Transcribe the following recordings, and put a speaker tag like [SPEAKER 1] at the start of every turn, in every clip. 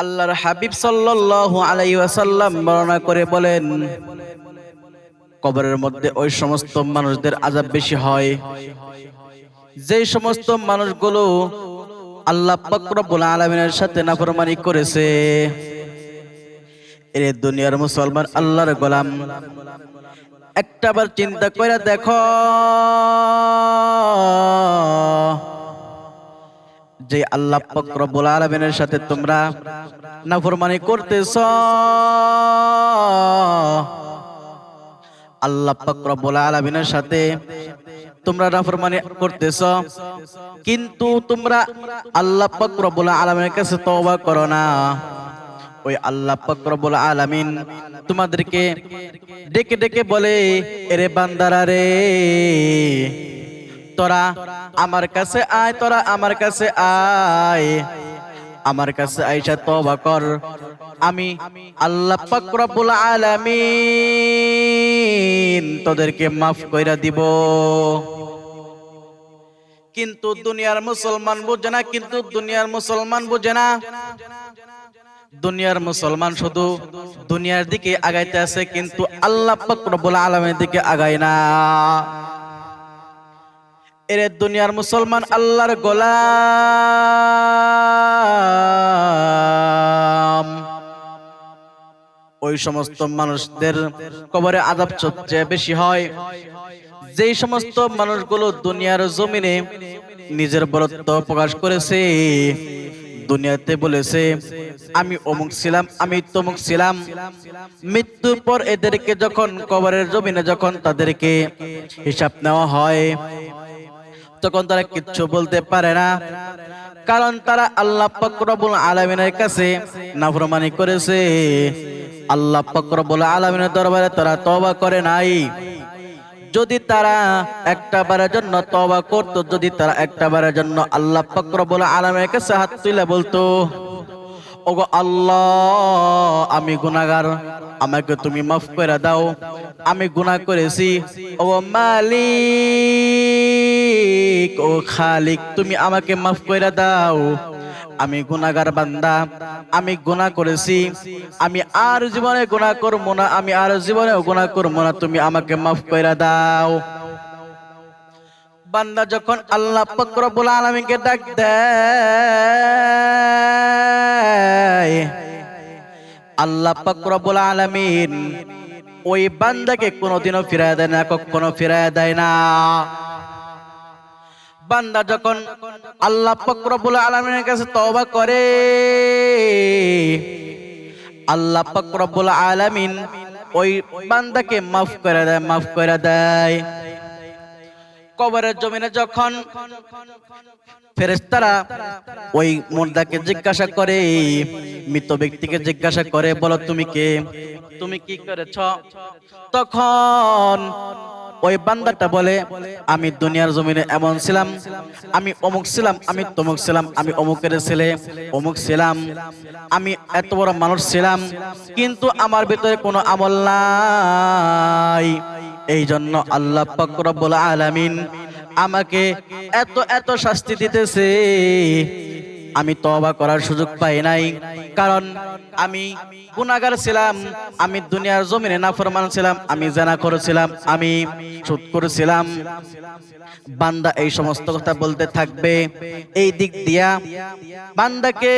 [SPEAKER 1] আল্লাহর হাবিব সাল্লাল্লাহু আলাইহি ওয়াসাল্লাম বর্ণনা করে বলেন, কবরের মধ্যে ওই সমস্ত মানুষদের আযাব বেশি হয়। যে সমস্ত মানুষগুলো আল্লাহ রব্বুল আলামিনের সাথে নাফরমানি করেছে এর দুনিয়ার মুসলমান আল্লাহর গোলাম। একটাবার চিন্তা করে দেখো যে আল্লাহ রব্বুল আলামিনের সাথে তোমরা নাফরমানি করতেছ। আল্লাহ রব্বুল আলামিনের সাথে তোমরা নাফরমানি করতেছ। কিন্তু তোমরা আল্লাহ রব্বুল আলামিনের কাছে তওবা করো না। ওই আল্লাহ রব্বুল আলামিন তোমাদেরকে ডেকে ডেকে বলে, এরে বান্দারা রে তোরা আমার কাছে আয়, তোরা আমার কাছে আয়। আমার কাছে আইসা তওবা কর। আমি আল্লাহ পাক রব্বুল আলামিন তোদেরকে মাফ কইরা দিব। কিন্তু দুনিয়ার মুসলমান বুঝে না, কিন্তু দুনিয়ার মুসলমান বুঝে না। দুনিয়ার মুসলমান শুধু দুনিয়ার দিকে আগাইতে আছে, কিন্তু আল্লাহ পাক আলামিনের দিকে আগায় না। এর দুনিয়ার মুসলমান আল্লাহর গোলাম। ওই সমস্ত মানুষদের কবরে আদাব সবচেয়ে বেশি হয়। যেই সমস্ত মানুষগুলো দুনিয়ার জমিনে নিজের বরত্ব প্রকাশ করেছে, দুনিয়াতে বলেছে, আমি অমুক ছিলাম, আমি তমুক ছিলাম। মৃত্যুর পর এদেরকে যখন কবরের জমিনে যখন তাদেরকে হিসাব নেওয়া হয় তখন তারা কিচ্ছু বলতে পারে না। কারণ তারা আল্লাহ পাকরবুল আলমিনের কাছে নাফরমানি করেছে। আল্লাহ পাকরবুল আলমিনের দরবারে তারা তবা করে নাই। যদি তারা একটা বারের জন্য তবা করত, যদি তারা একটা বারের জন্য আল্লাহ পাকরবুল আলমের কাছে হাত তুলে বলতো, ওগো আল্লাহ, আমি গুনাগার আমাকে তুমি মাফ করে দাও, আমি গুনাহ করেছি। ও মালিক ও খালিক, তুমি আমাকে মাফ করে দাও। আমি গুনাহগার বান্দা, আমি গুনাহ করেছি। আমি আর জীবনে গুনাহ করব না, আমি আর জীবনে গুনাহ করব না, তুমি আমাকে মাফ করে দাও। বান্দা যখন আল্লাহ রব্বুল আলামিনকে ডাক আল্লাহ পাক রব্বুল আলামিন ওই বান্দাকে কোনোদিনও ফিরায় দেয় না, কখনো ফিরায় দেয় না। বান্দা যখন আল্লাহ পাক রব্বুল আলামিনের কাছে তওবা করে, আল্লাহ পাক রব্বুল আলামিন ওই বান্দাকে মাফ করে দেয়, মাফ করে দেয়। কবরের জমিনে যখন ফেরেস্তারা ওই মুর্দাকে জিজ্ঞাসা করে, মৃত ব্যক্তিকে জিজ্ঞাসা করে, বলো তুমি কে? তুমি কি করেছ? তখন ওই বান্দাটা বলে, আমি দুনিয়ার জমিনে এমন ছিলাম, আমি অমুক ছিলাম, আমি তমুক ছিলাম, আমি অমুকের ছেলে, অমুক ছিলাম, আমি এত বড় মানুষ ছিলাম, কিন্তু আমার ভিতরে কোনো আমল নাই। এই জন্য আল্লাহ রব্বুল আলামিন আমাকে এত এত শাস্তি দিতেছে। আমি তওবা করার সুযোগ পাই নাই। কারণ আমি গুনাহগার ছিলাম, আমি দুনিয়ার জমিনে নাফরমান ছিলাম, আমি জানা করেছিলাম, আমি সুদ করেছিলাম। বান্দা এই সমস্ত কথা বলতে থাকবে। এই দিক দিয়া বান্দাকে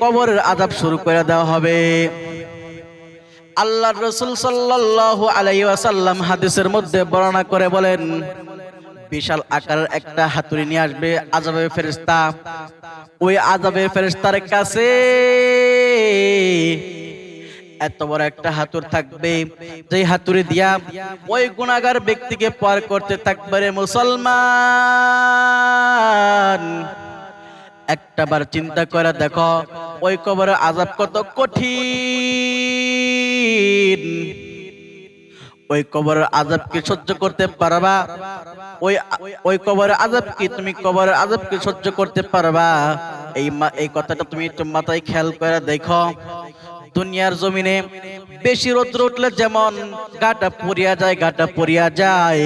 [SPEAKER 1] কবরের আযাব শুরু করে দেওয়া হবে। আল্লাহ রসুল সাল্লাল্লাহু আলাইহি ওয়াসাল্লাম হাদিসের মধ্যে বর্ণনা করে বলেন বিশাল আকারের একটা হাতুড়ি নিয়ে আসবে আজাবে ফেরেশতা। ওই আজাবে ফেরেশতার কাছে এত বড় একটা হাতুর থাকবে। যে হাতুড়ি দিয়া ওই গুণাগার ব্যক্তিকে পার করতে থাকবে মুসলমান। একটা বার চিন্তা করে দেখো, ওই কবরের আজাব কত কঠিন। ওই কবরের আজাব কি সহ্য করতে পারবা? ওই ওই কবরের আজাব কি? তুমি কবরের আজাব কি সহ্য করতে পারবা? এই এই কথাটা তুমি একটু মাথায় খেয়াল করে দেখো। দুনিয়ার জমিনে বেশি রোদ্র উঠলে যেমন গাটা পড়িয়া যায়, গাটা পড়িয়া যায়।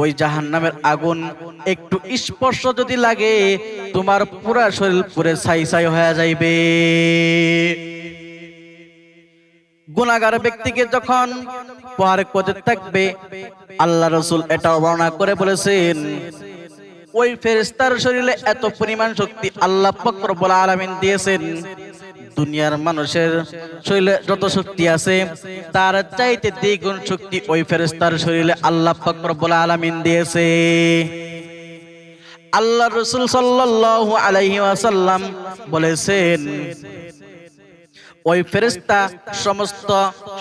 [SPEAKER 1] ওই জাহান্নামের আগুন একটু স্পর্শ যদি লাগে, তোমার পুরা শরীর পুরে ছাই ছাই হয়ে যাইবে। গুণাগার ব্যক্তিকে যখন পার করতে থাকবে, আল্লাহ রসুল এটাও বর্ণনা করে বলেছেন, ওই ফেরেস্তার শরীরে এত পরিমাণ শক্তি আল্লাহ ফকর বলা আলামিন দিয়েছেন। দুনিয়ার মানুষের শরীরে যত শক্তি আছে, তার চাইতে দ্বিগুণ শক্তি ওই ফেরেস্তার শরীরে আল্লাহ ফকর বলা আলামিন দিয়েছে। আল্লাহ রসুল সাল্লাল্লাহু আলাইহি ওয়াসাল্লাম বলেছেন ওই ফেরেস্তা সমস্ত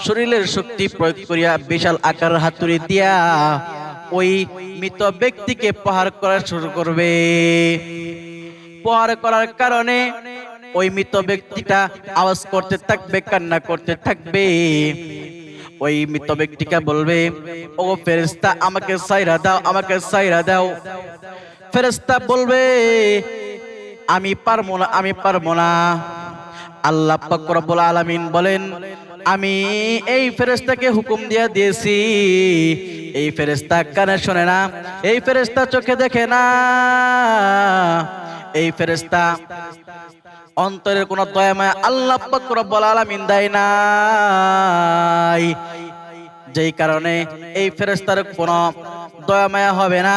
[SPEAKER 1] শরীরের শক্তি প্রয়োগ করিয়া বিশাল আকার হাতুড়ি দিয়া ওই মৃত ব্যক্তিকে প্রহার করা শুরু করবে। প্রহার করার কারণে ওই মৃত ব্যক্তিটা আওয়াজ করতে থাকবে, কান্না করতে থাকবে। ওই মৃত ব্যক্তিকে বলবে ও ফেরেস্তা আমাকে সাইরা দাও, আমাকে সাইরা দাও। ফেরেস্তা বলবে, আমি পারব না, আমি পারব না। আল্লাহ পাক রব্বুল আলামিন বলেন, আমি এই ফেরেস্তাকে হুকুম দিয়ে দিয়েছি। এই ফেরেশতা কানে শোনে না, এই ফেরেশতা চোখে দেখে না। এই ফেরেস্তা অন্তরের কোন দয়া মায়া আল্লাহ পাক রব্বুল আলামিন দেয় নাই। যেই কারণে এই ফেরেশতার কোনো দয়া মায়া হবে না,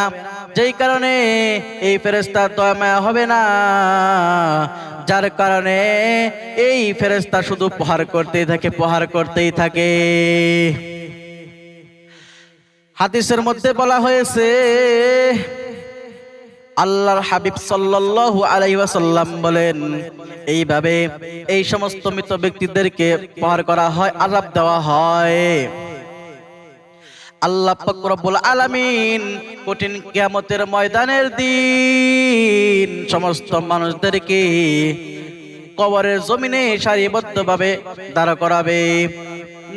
[SPEAKER 1] যেই কারণে এই ফেরেস্তার দয়া মায়া হবে না। যার কারণে এই ফেরেস্তা শুধু প্রহার করতেই থাকে, প্রহার করতেই থাকে। হাদিসের মধ্যে বলা হয়েছে, আল্লাহর হাবিব সাল্লাল্লাহু আলাইহি ওয়াসাল্লাম বলেন, এইভাবে এই সমস্ত মৃত ব্যক্তিদেরকে প্রহার করা হয়, আযাব দেওয়া হয়। আল্লাহ পাক রব্বুল আলামিন কঠিন কিয়ামতের ময়দানের দিন সমস্ত মানুষদেরকে কবরের জমিনে সারিবদ্ধভাবে দাঁড় করাবে।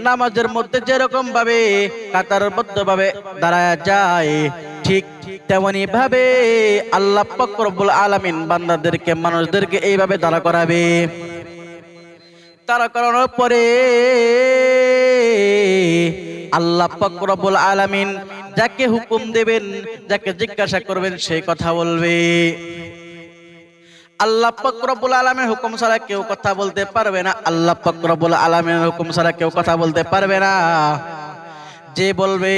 [SPEAKER 1] নামাজের মধ্যে যেরকম ভাবে কাতারবদ্ধ ভাবে দাঁড়ায় যায়, ঠিক তেমনি ভাবে আল্লাহ পাক রব্বুল আলামিন বান্দাদেরকে, মানুষদেরকে এইভাবে দাঁড়া করাবে। দাঁড়া করানোর পরে আল্লাহ পাক রব্বুল আলামিন যাকে হুকুম দেবেন, যাকে জিজ্ঞাসা করবেন, সেই কথা বলবে। আল্লাহ পাক রব্বুল আলামিনের হুকুম ছাড়া কেউ কথা বলতে পারবে না। আল্লাহ পাক রব্বুল আলামিনের হুকুম ছাড়া কেউ কথা বলতে পারবে না। যে বলবে,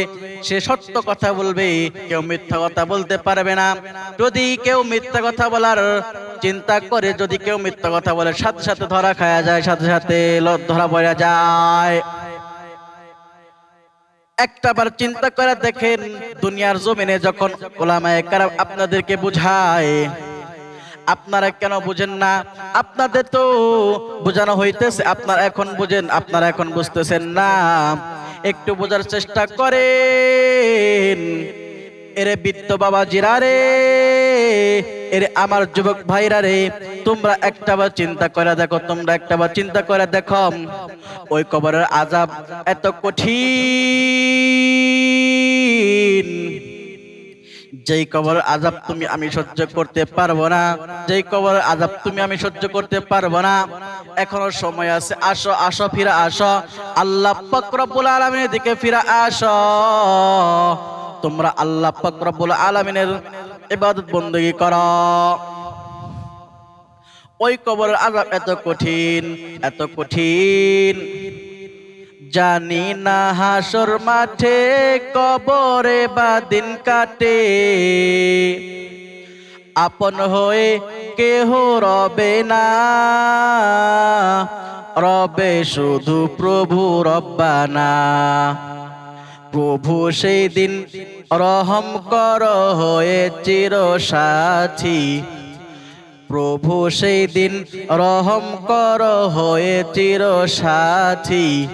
[SPEAKER 1] সে সত্য কথা বলবে, কেউ মিথ্যা কথা বলতে পারবে না। যদি কেউ মিথ্যা কথা বলার চিন্তা করে, যদি কেউ মিথ্যা কথা বলে, সাথে সাথে ধরা খায়া যায়, সাথে সাথে ধরা পড়া যায়। একটা বার চিন্তা করে দেখেন দুনিয়ার জমিনে যখন ওলামায়ে আপনাদেরকে বুঝায়, আপনারা কেন বুঝেন না? আপনাদের তো বোঝানো হইতেছে, আপনারা এখন বুঝেন, আপনারা এখন বুঝতেছেন না। একটু বোঝার চেষ্টা করেন। এরে বৃত্ত বাবা জিরা রে। এরে আমার যুবক ভাইরা রে, তোমরা একটা বার চিন্তা করে দেখো, তোমরা একটা বার চিন্তা করে দেখো। ওই কবরের আজাব এত কঠিন। যেই কবর আজাব তুমি আমি সহ্য করতে পারব না, যেই কবর আজাব তুমি আমি সহ্য করতে পারব না, এখনও সময় আছে, আসো আসো, ফিরা আসো। আল্লাহ পাক রব্বুল আলামিনের দিকে ফিরা আসো। তোমরা আল্লাহ পাক রব্বুল আলামিনের ইবাদত বন্দী করা। ওই কবরের আজাব এত কঠিন এত কঠিন। জানি না হাসর মাঠে কবরে বা দিন কাটে। আপন হয়ে কেহ রবে না। রবে শুধু প্রভু রব্বানা। প্রভু সেই দিন রহম কর হয়ে চির সাথী। প্রভু সেই দিন রহম কর হয়ে চির সাথী।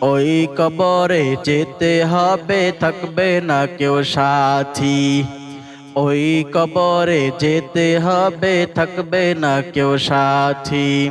[SPEAKER 1] ওই কবরে যেতে হবে, থাকবে না কেউ সাথী। ওই কবরে যেতে হবে, থাকবে না কেউ সাথী।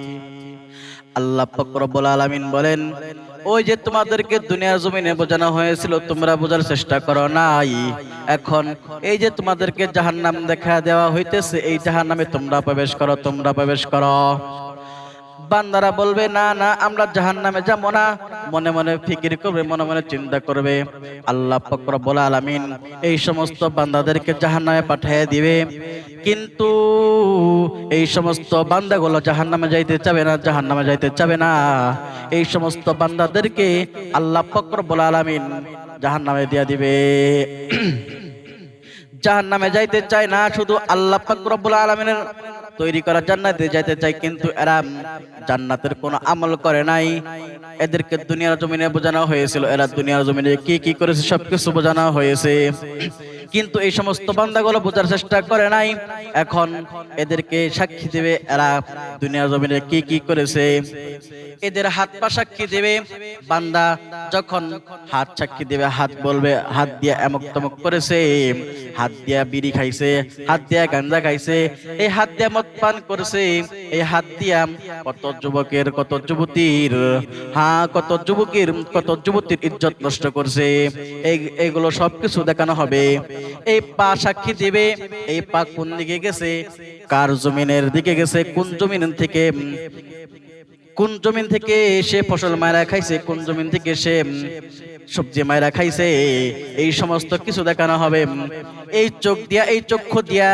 [SPEAKER 1] আল্লাহ ফকরবুল আলমিন বলেন, ওই যে তোমাদেরকে দুনিয়া জমিনে বোঝানো হয়েছিল, তোমরা বোঝার চেষ্টা করো নাই। এখন এই যে তোমাদেরকে জাহান্নাম দেখা দেওয়া হইতেছে, এই জাহান্নামে তোমরা প্রবেশ করো, তোমরা প্রবেশ করো। বান্দারা বলবে, না না, আমরা জাহান্নামে যাব না। মনে মনে ফিকির করবে, মনে মনে চিন্তা করবে। আল্লাহ ফকরবুল আলামিন এই সমস্ত বান্দাদেরকে জাহান্নামে পাঠিয়ে দিবে। কিন্তু এই সমস্ত বান্দাগুলো জাহান্নামে যাইতে চাবে না, জাহান্নামে যাইতে চাবে না। এই সমস্ত বান্দাদেরকে আল্লাহ ফকরবুল আলামিন জাহান্নামে দিয়া দিবে। জাহান্নামে যাইতে চায় না, শুধু আল্লাহ পাক রব্বুল আলামিনের তৈরি করা জান্নাতে যাইতে চাই কিন্তু এরা জান্নাতের কোনো আমল করে নাই। এদেরকে দুনিয়ার জমিনে বোঝানো হয়েছিল, এরা দুনিয়ার জমিনে কি কি করেছে, সবকিছু বোঝানো হয়েছে। কিন্তু এই সমস্ত বান্দাগুলো বোঝার চেষ্টা করে নাই। এখন এদেরকে সাক্ষী দেবে এরা দুনিয়া জমিনে কি কি করেছে। এদের হাত পা সাক্ষী দেবে। বান্দা যখন হাত সাক্ষী দেবে, হাত বলবে, হাত দিয়ে এমক তমক করেছে, হাত দিয়া বিড়ি খাইছে, হাত দিয়া গাঞ্জা খাইছে, এই হাত দিয়া মদ পান করেছে, এই হাত দিয়া কত যুবকের, কত যুবতীর হ্যাঁ কত যুবকের, কত যুবতীর ইজ্জত নষ্ট করছে। এই এইগুলো সবকিছু দেখানো হবে। এই পা সাক্ষী দেবে, এই পা কোন দিকে গেছে? কার জমিনের দিকে গেছে? কোন জমিন থেকে কোন জমিন থেকে সে ফসল মায়েরা খাইছে? কোন জমিন থেকে সে সবজি মায়েরা খাইছে? এই সমস্ত কিছু দেখানো হবে এই চোখ দিয়া, এই চক্ষু দিয়া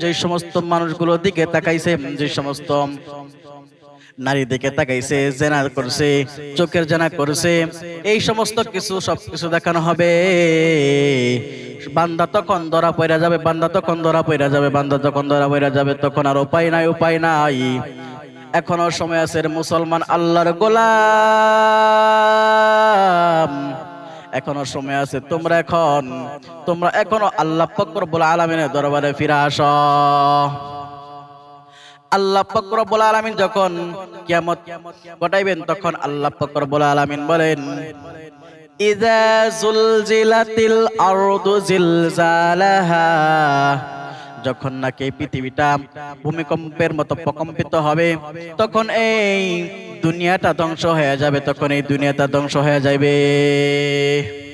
[SPEAKER 1] যে সমস্ত মানুষগুলোর দিকে তাকাইছে যে সমস্ত নারী দিকে তাকাইছে, জেনা করছে, চোখের জেনা করছে, এই সমস্ত কিছু সব কিছু দেখানো হবে। বান্দা তখন ধরা পড়া যাবে, বান্দা তখন ধরা পড়া যাবে, বান্দা যখন ধরা পড়া যাবে তখন আর উপায় নাই উপায় নাই। এখনও সময় আছে মুসলমান, আল্লাহর গোলাম। এখনও সময় আছে, তোমরা এখন, তোমরা এখনও আল্লাহ ফকর বলে আলমিনের দরবারে ফিরে আস। আল্লাহ ফকর বলে আলমিন যখন কিয়ামত ঘটাইবেন, তখন আল্লাহ ফকর বলে আলমিন বলেন যখন নাকি পৃথিবীটা ভূমিকম্পের মতো প্রকম্পিত হবে, তখন এই দুনিয়াটা ধ্বংস হয়ে যাবে, তখন এই দুনিয়াটা ধ্বংস হয়ে যাবে